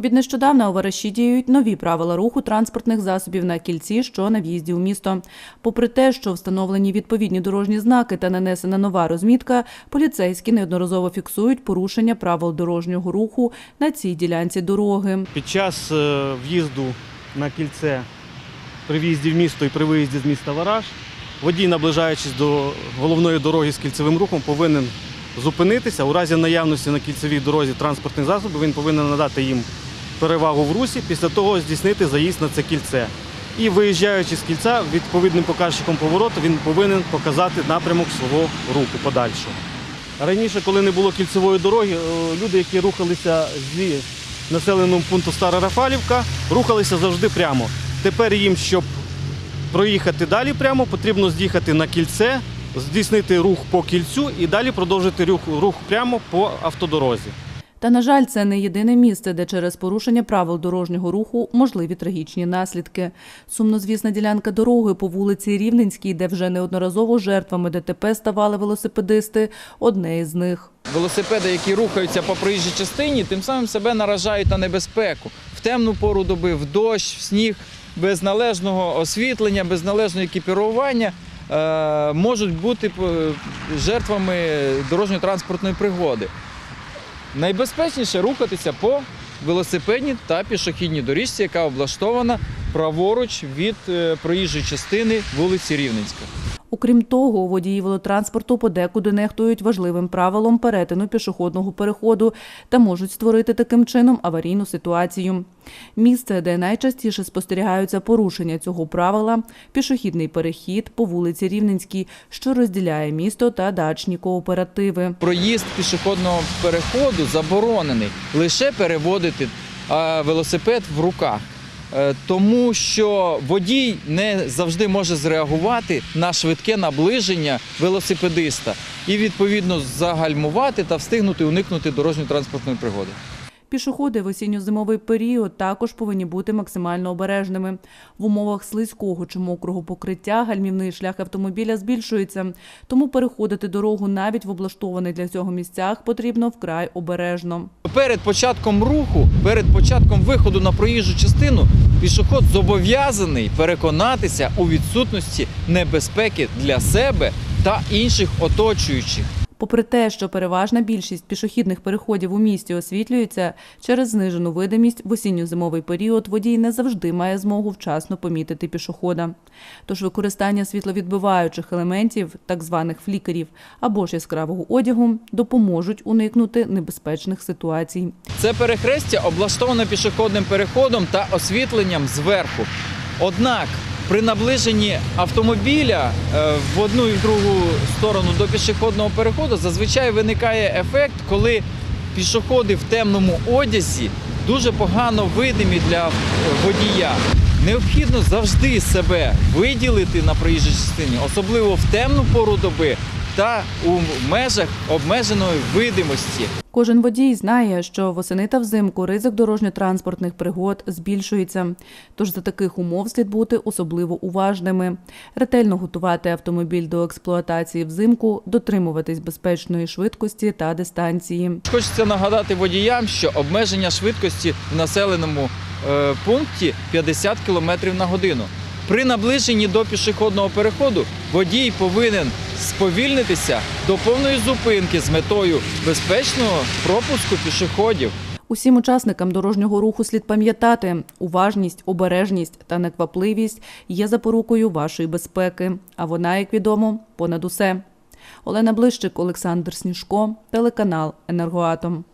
Від нещодавна у Вараші діють нові правила руху транспортних засобів на кільці, що на в'їзді у місто. Попри те, що встановлені відповідні дорожні знаки та нанесена нова розмітка, поліцейські неодноразово фіксують порушення правил дорожнього руху на цій ділянці дороги. Під час е, в'їзду на кільце при в'їзді в місто і при виїзді з міста Вараж водій, наближаючись до головної дороги з кільцевим рухом, повинен зупинитися. У разі наявності на кільцевій дорозі транспортних засобів він повинен надати їм перевагу в русі, після того здійснити заїзд на це кільце. І виїжджаючи з кільця, відповідним показчиком повороту він повинен показати напрямок свого руху подальшого. Раніше, коли не було кільцевої дороги, е, люди, які рухалися зі населеного пункту Стара Рафалівка, рухалися завжди прямо. Тепер їм, щоб проїхати далі прямо, потрібно з'їхати на кільце, здійснити рух по кільцю і далі продовжити рух, рух прямо по автодорозі. Та, на жаль, це не єдине місце, де через порушення правил дорожнього руху можливі трагічні наслідки. Сумнозвісна ділянка дороги по вулиці Рівненській, де вже неодноразово жертвами ДТП ставали велосипедисти, одне із них. Велосипеди, які рухаються по проїжджій частині, тим самим себе наражають на небезпеку в темну пору доби, в дощ, в сніг, без належного освітлення, без належного екіпірування е, можуть бути е, жертвами дорожньо-транспортної пригоди. Найбезпечніше рухатися по велосипедній та пішохідній доріжці, яка облаштована праворуч від е, проїжджої частини вулиці Рівненська. Окрім того, водії велотранспорту подекуди нехтують важливим правилом перетину пішохідного переходу та можуть створити таким чином аварійну ситуацію. Місце, де найчастіше спостерігаються порушення цього правила – пішохідний перехід по вулиці Рівненській, що розділяє місто та дачні кооперативи. Проїзд пішохідного переходу заборонений лише переводити велосипед в руках. Е, Тому що водій не завжди може зреагувати на швидке наближення велосипедиста і відповідно загальмувати та встигнути уникнути дорожньо-транспортної пригоди. Пішоходи в осінньо-зимовий період також повинні бути максимально обережними. В умовах слизького чи мокрого покриття гальмівний шлях автомобіля збільшується, тому переходити дорогу навіть в облаштованих для цього місцях потрібно вкрай обережно. Перед початком руху, перед початком виходу на проїжджу частину, пішоход зобов'язаний переконатися у відсутності небезпеки для себе та інших оточуючих. Попри те, що переважна більшість пішохідних переходів у місті освітлюється, через знижену видимість в осінньо-зимовий період водій не завжди має змогу вчасно помітити пішохода. Тож використання світловідбиваючих елементів, так званих флікерів або ж яскравого одягу, допоможуть уникнути небезпечних ситуацій. Це перехрестя облаштоване пішохідним переходом та освітленням зверху. Однак при наближенні автомобіля е, в одну і в другу сторону до пішохідного переходу зазвичай виникає ефект, коли пішоходи в темному одязі дуже погано видимі для водія. Необхідно завжди себе виділити на проїжджій частині, особливо в темну пору доби та у межах обмеженої видимості. Кожен водій знає, що восени та взимку ризик дорожньо-транспортних пригод збільшується. Тож за таких умов слід бути особливо уважними, ретельно готувати автомобіль до експлуатації взимку, дотримуватись безпечної швидкості та дистанції. Хочеться нагадати водіям, що обмеження швидкості в населеному е, пункті 50 км на годину. При наближенні до пішохідного переходу водій повинен сповільнитися до повної зупинки з метою безпечного пропуску пішоходів. Усім учасникам дорожнього руху слід пам'ятати, уважність, обережність та неквапливість є запорукою вашої безпеки, а вона, як відомо, понад усе. Олена Блищик, Олександр Сніжко, телеканал Енергоатом.